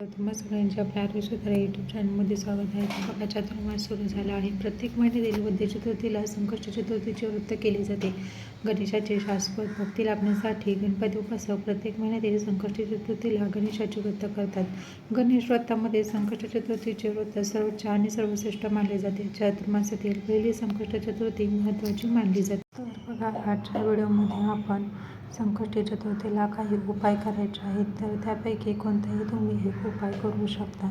तुम्हा सगळ्यांच्या आपल्या आरोग्य सुधारा यूट्यूब चॅनलमध्ये स्वागत आहे. बघा चातुर्मास सुरू झाला आहे. प्रत्येक महिन्यातील वद्य चतुर्थीला संकष्ट चतुर्थीचे व्रत केले जाते. गणेशाचे शाश्वत भक्ती लाभण्यासाठी गणपती उपासक प्रत्येक महिन्यातील संकष्ट चतुर्थीला गणेशाचे व्रत करतात. गणेश व्रतामध्ये संकष्ट चतुर्थीचे व्रत सर्वोच्च आणि सर्वश्रेष्ठ मानले जाते. चातुर्मासातील पहिली संकष्ट चतुर्थी महत्त्वाची मानली जाते. तर बघा आजच्या व्हिडिओमध्ये आपण संकष्टी चतुर्थीला काही उपाय करायचे आहेत तर त्यापैकी कोणताही तुम्ही हे उपाय करू शकता.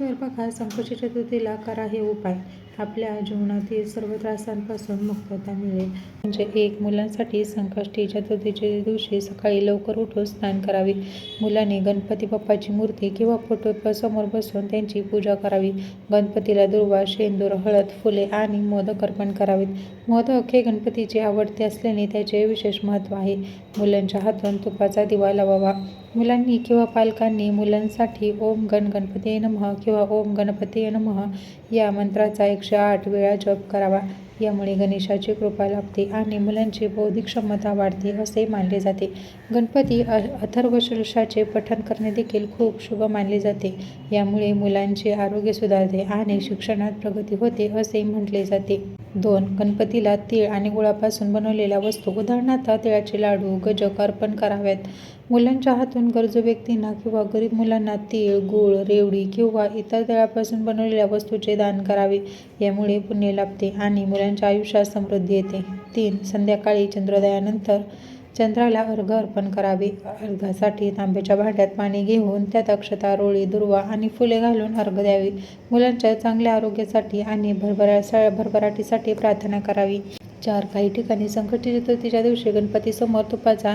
तर बघा संकट चतुर्थीला करा हे उपाय. आपल्या जीवनातील सर्व त्रासांपासून मुक्तता मिळेल. म्हणजे एक मुलांसाठी संकष्टी चतुर्थीच्या दिवशी सकाळी लवकर उठून स्नान करावे. मुलांनी गणपती बाप्पाची मूर्ती किंवा फोटो समोर बसून त्यांची पूजा करावी. गणपतीला दुर्वा शेंदूर हळद फुले आणि मोदक अर्पण करावेत. मोदक हे गणपतीचे आवडते असल्याने त्याचे विशेष महत्त्व आहे. मुलांच्या हातून तुपाचा दिवा लावावा. मुलांनी किंवा पालकांनी मुलांसाठी ओम गण गणपती नमः किंवा ओम गणपती नमः या मंत्राचा एकशे आठ वेळा जप करावा. यामुळे गणेशाची कृपा लाभते आणि मुलांची बौद्धिक क्षमता वाढते असे मानले जाते. गणपती अ अथर्वशीर्षाचे पठण करणे देखील खूप शुभ मानले जाते. यामुळे मुलांचे आरोग्य सुधारते आणि शिक्षणात प्रगती होते असे म्हटले जाते. दोन गणपतीला तीळ आणि गुळापासून बनवलेल्या वस्तू. उदाहरणार्थ तिळाचे लाडू गजक अर्पण कराव्यात मुलांच्या हातून गरजू व्यक्तींना किंवा गरीब मुलांना तीळ गूळ रेवडी किंवा इतर तिळापासून बनवलेल्या वस्तूचे दान करावे. यामुळे पुण्य लाभते आणि मुलांच्या आयुष्यात समृद्धी येते. तीन संध्याकाळी चंद्रोदयानंतर चंद्राला अर्घ अर्पण करावे. अर्घासाठी तांब्याच्या भांड्यात पाणी घेऊन त्यात अक्षता रोळी दुर्वा आणि फुले घालून अर्घ द्यावे. मुलांच्या चांगल्या आरोग्यासाठी आणि भरभरा भरभराटीसाठी प्रार्थना करावी. चार काही ठिकाणी संकटी चतुर्थीच्या दिवशी गणपतीसमोर तुपाचा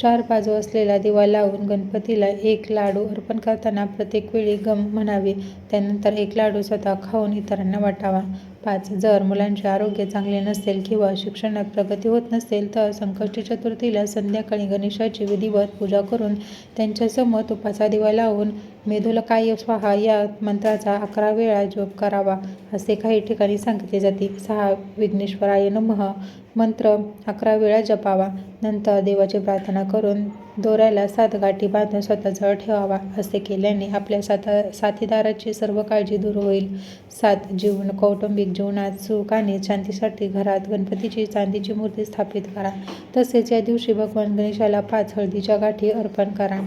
चार बाजू असलेला दिवा लावून गणपतीला एक लाडू अर्पण करताना प्रत्येक वेळी गम म्हणावे. त्यानंतर एक लाडू स्वतः खाऊन इतरांना वाटावा. पाच. जर मुलांचे आरोग्य चांगले नसेल किंवा शिक्षणात प्रगती होत नसेल तर संकष्टी चतुर्थीला संध्याकाळी गणेशाची विधिवत पूजा करून त्यांच्यासमोर तुपाचा दिवा लावून मेधुलकाय स्वाहा या मंत्राचा अकरा वेळा जप करावा असे काही ठिकाणी सांगितले जाते. सहा विघ्नेश्वराय नमः. मंत्र अकरा वेळा जपावा. नंतर देवाची प्रार्थना करून दोऱ्याला सात गाठी बांधून स्वतःजवळ ठेवावा. असे केल्याने आपल्या साथा साथीदाराची सर्व काळजी दूर होईल. सात जीवन कौटुंबिक जीवनात सुख आणि शांतीसाठी घरात गणपतीची चांदीची मूर्ती स्थापित करा. तसेच या दिवशी भगवान गणेशाला पाच हळदीच्या गाठी अर्पण करा.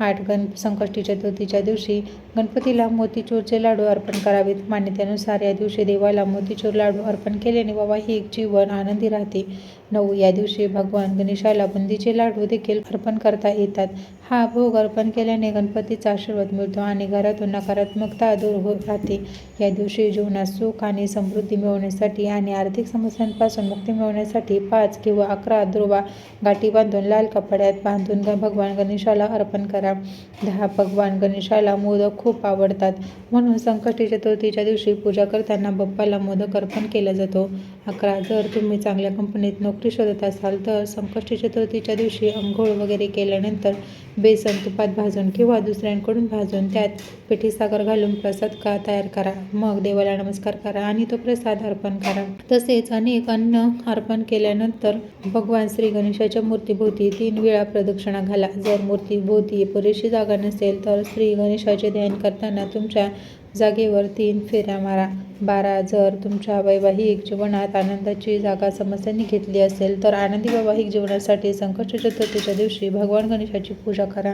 आठ गण संकष्टी चतुर्थीच्या दिवशी गणपतीला मोतीचूरचे लाडू अर्पण करावेत. मान्यतेनुसार या दिवशी देवाला मोतीचूर लाडू अर्पण केल्याने बाबा ही एक जीवन आनंदी राहते. नऊ. या दिवशी भगवान गणेशाला बुंदीचे लाडू देखील अर्पण करता येतात. हा भोग अर्पण केल्याने गणपतीचा आशीर्वाद मिळतो आणि घरातून नकारात्मकता दूर होत राहते. या दिवशी जीवनात सुख आणि समृद्धी मिळवण्यासाठी आणि आर्थिक समस्यांपासून मुक्ती मिळवण्यासाठी पाच किंवा अकरा दुर्वा गाठी बांधून लाल कपड्यात बांधून ग भगवान गणेशाला अर्पण करा. दहा. भगवान गणेशाला मोदक खूप आवडतात. म्हणून संकष्टी चतुर्थीच्या दिवशी पूजा करताना बाप्पाला मोदक अर्पण केला जातो. अकरा. जर तुम्ही चांगल्या कंपनीत नोकरी शोधत असाल तर संकष्टी चतुर्थीच्या दिवशी अंघोळ वगैरे केल्यानंतर बेसन तुपात भाजून किंवा दुसऱ्यांकडून भाजून त्यात पिठी साखर घालून प्रसाद का तयार करा. मग देवाला नमस्कार करा आणि तो प्रसाद अर्पण करा. तसेच अनेक अन्न अर्पण केल्यानंतर भगवान श्री गणेशाच्या मूर्तीभोवती तीन वेळा प्रदक्षिणा घाला. जर मूर्तीभोवती पुरेशी जागा नसेल तर श्री गणेशाचे ध्यान करताना तुमच्या जागेवर तीन फेऱ्या मारा. बारा जर तुमच्या वैवाहिक जीवनात आनंदाची जागा समस्यांनी घेतली असेल तर आनंदी वैवाहिक जीवनासाठी संकष्ट चतुर्थीच्या दिवशी भगवान गणेशाची पूजा करा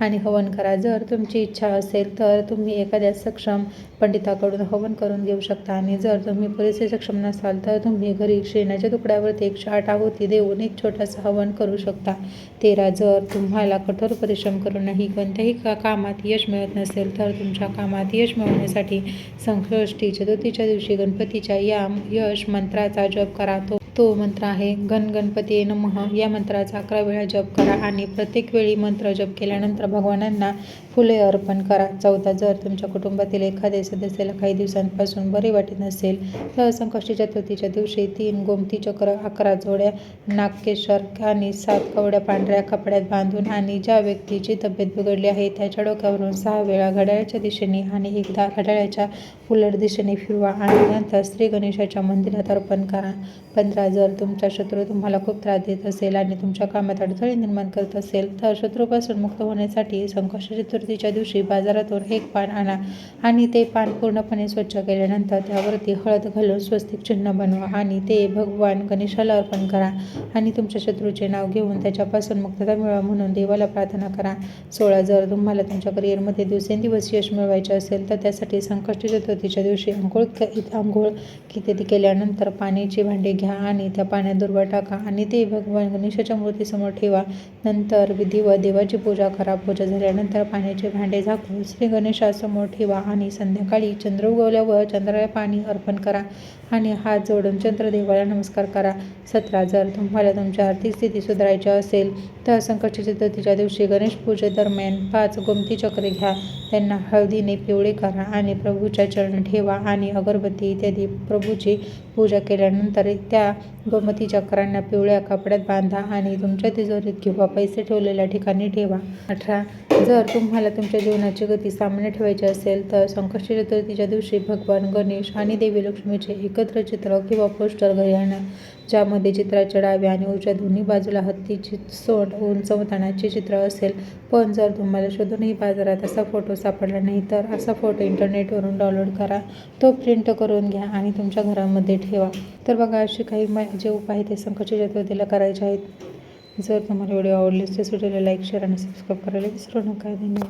आणि हवन करा. जर तुमची इच्छा असेल तर तुम्ही एखाद्या सक्षम पंडिताकडून हवन करून घेऊ शकता. आणि जर तुम्ही पुरेसे सक्षम नसाल तर तुम्ही घरी शेणाच्या तुकड्यावरती एकशे आठ आहुती देऊन एक छोटासा हवन करू शकता. तेरा जर तुम्हाला कठोर परिश्रम करूनही कोणत्याही का कामात यश मिळत नसेल तर तुमच्या कामात यश मिळवण्यासाठी संकष्टी चतुर्थीच्या दिवशी गणपतीच्या या यश मंत्राचा जप करा तो तो मंत्र आहे गण गणपती नमः. या मंत्राचा अकरा वेळा जप करा आणि प्रत्येक वेळी मंत्र जप केल्यानंतर भगवानांना फुले अर्पण करा. चौथा जर तुमच्या कुटुंबातील एखाद्या सदस्याला काही दिवसांपासून बरे वाटत नसेल तर संकष्टी चतुर्थीच्या दिवशी तीन गोमती चक्र अकरा जोड्या नागकेश्वर आणि सात कवड्या पांढऱ्या कपड्यात बांधून आणि ज्या व्यक्तीची तब्येत बिघडली आहे त्याच्या डोक्यावरून सहा वेळा घड्याळाच्या दिशेने आणि एकदा घड्याळाच्या उलट दिशेने फिरवा आणि नंतर श्री गणेशाच्या मंदिरात अर्पण करा. पंधरा सतरा जर तुमचा शत्रू तुम्हाला खूप त्रास देत असेल आणि तुमच्या कामात अडथळे निर्माण करत असेल तर शत्रूपासून मुक्त होण्यासाठी संकष्ट चतुर्थीच्या दिवशी बाजारातून एक पान आणा आणि ते पान पूर्णपणे स्वच्छ केल्यानंतर त्यावरती हळद घालून स्वस्तिक चिन्ह बनवा आणि ते भगवान गणेशाला अर्पण करा आणि तुमच्या शत्रूचे नाव घेऊन त्याच्यापासून मुक्तता मिळवा म्हणून देवाला प्रार्थना करा. सोळा जर तुम्हाला तुमच्या करिअरमध्ये दिवसेंदिवस यश मिळवायचे असेल तर त्यासाठी संकष्ट चतुर्थीच्या दिवशी अंघोळ क- अंघोळ किती केल्यानंतर पाण्याची भांडी घ्या आणि त्या पाण्यात दुर्वा टाका आणि ते भगवान गणेशाच्या मूर्तीसमोर ठेवा. नंतर विधिवत देवाची पूजा करा. पूजा झाल्यानंतर पाण्याचे भांडे झाकून श्री गणेशासमोर ठेवा आणि संध्याकाळी चंद्र उगवल्यावर चंद्राला पाणी अर्पण करा आणि हात जोडून चंद्रदेवाला नमस्कार करा. सतरा जर तुम्हाला तुमची आर्थिक स्थिती सुधारायची असेल तर संकट चतुर्थीच्या दिवशी गणेश पूजेदरम्यान पाच गोमती चक्रे घ्या. त्यांना हळदीने पिवळे करा आणि प्रभूच्या चरण ठेवा आणि अगरबत्ती इत्यादी प्रभूची पूजा केल्यानंतर त्या गोमती चक्रांना पिवळ्या कपड्यात बांधा आणि तुमच्या तिजोरीत किंवा पैसे ठेवलेल्या ठिकाणी ठेवा. अठरा. जर तुम्हाला तुमच्या जीवनाची गती सामान्य ठेवायची असेल तर संकष्ट चतुर्थीच्या दिवशी भगवान गणेश आणि देवी लक्ष्मीचे एकत्र चित्र किंवा पोस्टर घरी आणा. ज्यामध्ये चित्राच्या डाव्या आणि उजव्या दोन्ही बाजूला हत्तीची सोंड उंचवतानाचे चित्र असेल. पण जर तुम्हाला शोधूनही बाजारात असा फोटो सापडला नाही तर असा फोटो इंटरनेटवरून डाउनलोड करा. तो प्रिंट करून घ्या आणि तुमच्या घरामध्ये ठेवा. तर बघा असे काही मा जे उपाय ते संकटच्या चतुर्थीला करायचे आहेत. जर तुम्हाला व्हिडिओ आवडले तर व्हिडिओला लाईक शेअर आणि सबस्क्राईब करायला विसरू नका. धन्यवाद.